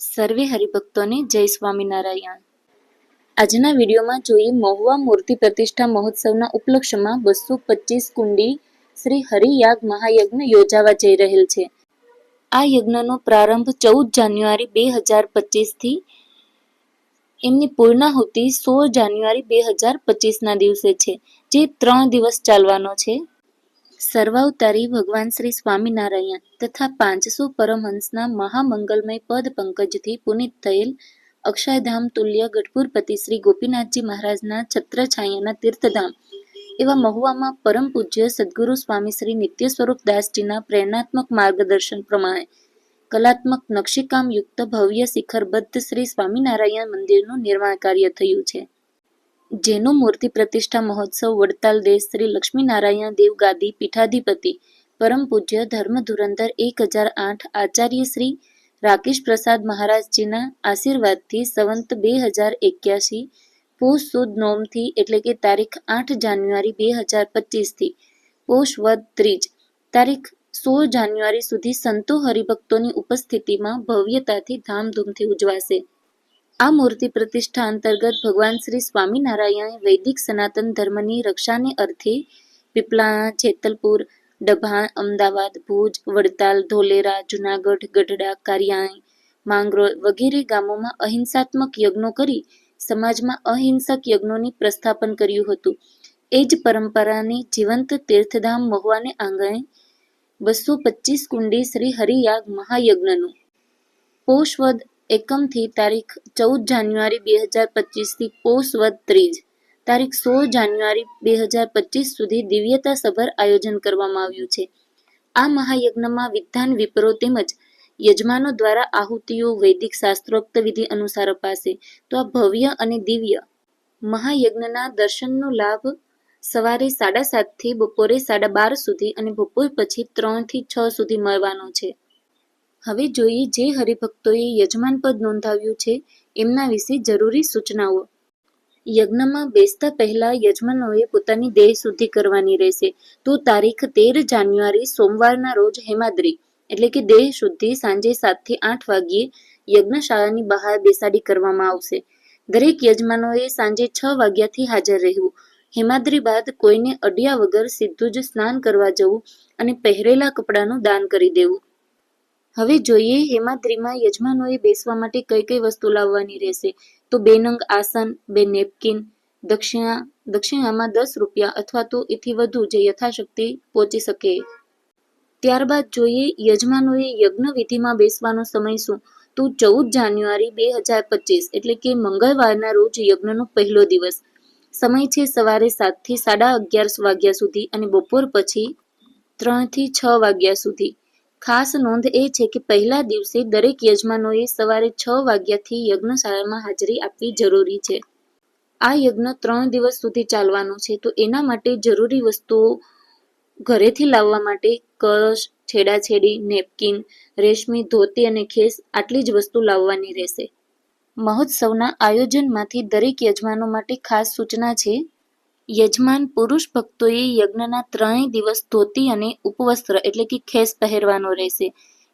સર્વે હરિભક્તોને જય સ્વામિનારાયણ. આજના વિડીયોમાં જોઈએ મહુવા મૂર્તિ પ્રતિષ્ઠા મહોત્સવના ઉપલક્ષમાં બસો પચીસ કુંડી શ્રી હરિયાગ મહાયજ્ઞ યોજાવા જઈ રહેલ છે. આ યજ્ઞનો પ્રારંભ ચૌદ જાન્યુઆરી બે હજાર પચીસથી એમની પૂર્ણાહુતિ સોળ જાન્યુઆરી બે હજાર પચીસના દિવસે છે, જે ત્રણ દિવસ ચાલવાનો છે. સર્વાવતારી ભગવાન શ્રી સ્વામિનારાયણ તથા પાંચસો પરમહંસના મહામંગલમય પદ પંકજથી પુનિત થયેલ અક્ષયધામ તુલ્ય ગઢપુરપતિ શ્રી ગોપીનાથજી મહારાજના છત્રછાયાના તીર્થધામ. એવા મહુવામાં પરમ પૂજ્ય સદગુરુ સ્વામી શ્રી નિત્ય સ્વરૂપ દાસજીના પ્રેરણાત્મક માર્ગદર્શન પ્રમાણે કલાત્મક નકશીકામ યુક્ત ભવ્ય શિખરબદ્ધ શ્રી સ્વામિનારાયણ મંદિરનું નિર્માણ કાર્ય થયું છે. જેનો મૂર્તિ પ્રતિષ્ઠા મહોત્સવ વડતાલ દેશ શ્રી લક્ષ્મીનારાયણ દેવ ગાદી પીઠાધિપતિ, પરમ પૂજ્ય ધર્મ ધુરંધર એક હજાર આઠ આચાર્ય શ્રી રાકેશ પ્રસાદ મહારાજજીના આશીર્વાદથી સંવંત બે હજાર એક્યાસી પોષ સુદ નોમથી એટલે કે તારીખ આઠ જાન્યુઆરી બે હજાર પચીસથી પોષ વદ ત્રીજ તારીખ સોળ જાન્યુઆરી સુધી સંતો હરિભક્તોની ઉપસ્થિતિમાં ભવ્યતાથી ધામધૂમથી ઉજવાશે. આ મૂર્તિ પ્રતિષ્ઠા અંતર્ગત ભગવાન શ્રી સ્વામિનારાયણ વૈદિક સનાતન ધર્મની રક્ષાને અર્થે પીપલાણા જેતલપુર ડભાણ અમદાવાદ, ભુજ, વડતાલ, ધોલેરા, જુનાગઢ, ગઢડા કારિયાણી માંગરોળ વગેરે ગામોમાં અહિંસાત્મક યજ્ઞો કરી સમાજમાં અહિંસક યજ્ઞોની પ્રસ્થાપન કર્યું હતું. એ જ પરંપરાની જીવંત તીર્થધામ મહુવાને આંગણે બસો પચીસ કુંડી શ્રી હરિયાગ મહાયજ્ઞનું. પોષ વદ એકમથી તારીખ ચૌદ જાન્યુઆરી બે હજાર પચીસથી પોષ વદ ત્રીજ. તારીખ સોળ જાન્યુઆરી બે હજાર પચીસ સુધી દિવ્યતા સભર આયોજન કરવામાં આવ્યું છે. આ મહાયજ્ઞમાં વિધાન વિપરો તેમજ યજમાનો દ્વારા આહુતિઓ, વૈદિક શાસ્ત્રોક્ત વિધિ અનુસાર અપાશે. તો આ ભવ્ય અને દિવ્ય મહાયજ્ઞના દર્શનનો લાભ સવારે સાડા સાતથી બપોરે સાડા બાર સુધી અને બપોર પછી ત્રણથી છ સુધી મળવાનો છે. હવે જોઈએ જે હરિભક્તોએ યજમાન પદ નોંધાવ્યું છે, એમના વિશે જરૂરી સૂચનાઓ. યજ્ઞમાં બેસતા પહેલા યજમાનોએ પોતાની દેહ શુદ્ધિ કરવાની રહેશે. તો તારીખ તેર જાન્યુઆરી સોમવારના રોજ હેમાદ્રી, એટલે કે દેહ શુદ્ધિ સાંજે સાતથી આઠ વાગ્યે યજ્ઞશાળાની બહાર બેસાડી કરવામાં આવશે. દરેક યજમાનોએ સાંજે છ વાગ્યાથી હાજર રહેવું. હેમાદ્રી બાદ કોઈને અડિયા વગર સીધું જ સ્નાન કરવા જવું અને પહેરેલા કપડાનું દાન કરી દેવું. હવે જોઈએ હેમાદ્રીમાં યજમાનોએ બેસવા માટે કઈ કઈ વસ્તુ લાવવાની રહેશે? તો બે નંગ આસન, બે નેપકિન, દક્ષિણા, દક્ષિણામાં દસ રૂપિયા અથવા તો એથી વધુ જે યથાશક્તિ પહોંચી શકે. ત્યારબાદ જોઈએ યજમાનોએ યજ્ઞ વિધિમાં બેસવાનો સમય શું? તો ચૌદ જાન્યુઆરી બે હજાર પચીસ, એટલે કે મંગળવારના રોજ યજ્ઞનો પહેલો દિવસ. સમય છે સવારે સાતથી સાડા અગિયાર વાગ્યા સુધી અને બપોર પછી ત્રણથી છ વાગ્યા સુધી. ખાસ નોંધ એ છે કે પહેલા દિવસે દરેક યજમાનોએ સવારે છ વાગ્યાથી યજ્ઞશાળામાં હાજરી આપવી જરૂરી છે. આ યજ્ઞ ત્રણ દિવસ સુધી ચાલવાનો છે, તો એના માટે જરૂરી વસ્તુઓ ઘરેથી લાવવા માટે કળશ છેડાછેડી, નેપકિન, રેશમી, ધોતી અને ખેસ આટલી જ વસ્તુ લાવવાની રહેશે. મહોત્સવના આયોજનમાંથી દરેક યજમાનો માટે ખાસ સૂચના છે યજમાન પુરુષ ભક્તોએ યજ્ઞના ત્રણેય દિવસ ધોતી અને ઉપવસ્ત્ર એટલે કે ખેસ પહેરવાનો રહેશે.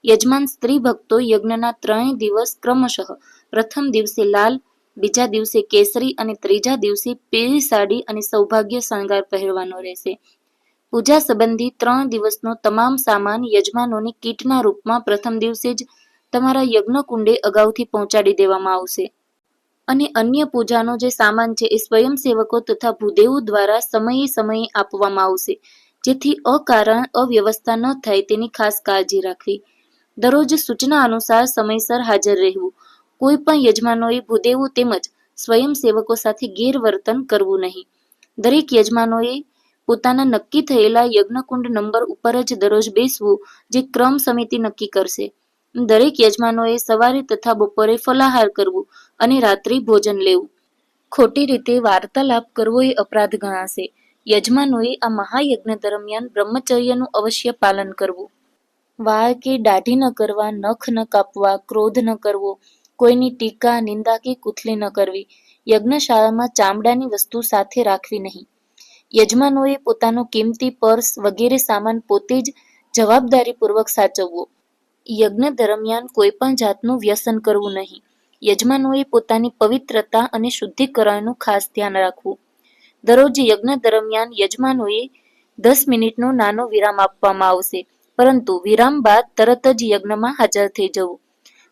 યજમાન સ્ત્રી ભક્તો યજ્ઞના ત્રણેય દિવસ ક્રમશઃ પ્રથમ દિવસે લાલ, બીજા દિવસે કેસરી અને ત્રીજા દિવસે પીળી સાડી અને સૌભાગ્ય શણગાર પહેરવાનો રહેશે. પૂજા સંબંધી ત્રણ દિવસનો તમામ સામાન યજમાનોની કીટના રૂપમાં પ્રથમ દિવસે જ તમારા યજ્ઞ કુંડે અગાઉથી પહોંચાડી દેવામાં આવશે. અને અન્ય પૂજાનો જે સામાન છે એ સ્વયંસેવકો તથા ભૂદેવો દ્વારા સમયે સમયે આપવામાં આવશે, જેથી અકારણ અવ્યવસ્થા ન થાય તેની ખાસ કાળજી રાખવી. દરરોજ સૂચના અનુસાર સમયસર હાજર રહેવું. કોઈ પણ યજમાનોએ ભૂદેવો તેમજ સ્વયંસેવકો સાથે ગેરવર્તન કરવું નહીં. દરેક યજમાનોએ પોતાના નક્કી થયેલા યજ્ઞકુંડ નંબર ઉપર જ દરરોજ બેસવું, જે ક્રમ સમિતિ નક્કી કરશે. દરેક યજમાનોએ સવારે તથા બપોરે ફલાહાર કરવું અને રાત્રિ ભોજન લેવું. ખોટી રીતે વાર્તાલાપ કરવો એ અપરાધ ગણાશે. યજમાનોએ આ મહાયજ્ઞ દરમિયાન બ્રહ્મચર્યનું અવશ્ય પાલન કરવું. વાળ કે દાઢી ન કરવા, નખ ન કાપવા, ક્રોધ ન કરવો, કોઈની ટીકા, નિંદા કે કુથલી ન કરવી, યજ્ઞશાળામાં ચામડાની વસ્તુ સાથે રાખવી નહીં. યજમાનોએ પોતાનો કિંમતી પર્સ વગેરે સામાન પોતે જ જવાબદારીપૂર્વક સાચવવો. યજ્ઞ દરમિયાન કોઈ પણ જાતનું વ્યસન કરવું નહીં. યજમાનોએ પોતાની પવિત્રતા અને શુદ્ધિકરણનું ખાસ ધ્યાન રાખવું. દરરોજ યજ્ઞ દરમિયાન યજમાનોએ દસ મિનિટનો નાનો વિરામ આપવામાં આવશે, પરંતુ વિરામ બાદ તરત જ યજ્ઞમાં હાજર થઈ જવું.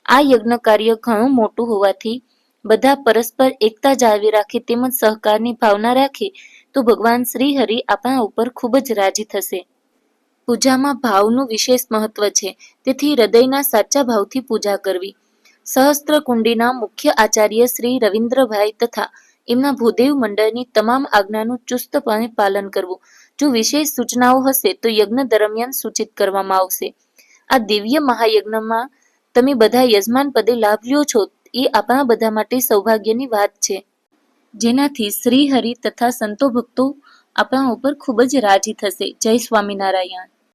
આ યજ્ઞ કાર્ય ઘણું મોટું હોવાથી બધા પરસ્પર એકતા જાળવી રાખે તેમજ સહકારની ભાવના રાખે તો ભગવાન શ્રી હરિ આપણા ઉપર ખૂબ જ રાજી થશે. પૂજામાં ભાવનું વિશેષ મહત્વ છે. તેથી હૃદયના સાચા ભાવથી પૂજા કરવી. સહસ્ત્ર કુંડીના મુખ્ય આચાર્ય શ્રી રવિન્દ્રભાઈ તથા એમના ભૂદેવ મંડળની તમામ આજ્ઞાનું ચુસ્તપણે પાલન કરવું. જો વિશેષ સૂચનાઓ હશે તો યજ્ઞ દરમિયાન સૂચિત કરવામાં આવશે. આ દિવ્ય મહાયજ્ઞમાં તમે બધા યજમાન પદે લાભ લ્યો છો, એ આપણા બધા માટે સૌભાગ્યની વાત છે. જેનાથી શ્રી હરિ તથા સંતો ભક્તો આપણા ઉપર ખૂબ જ રાજી થશે. જય સ્વામિનારાયણ.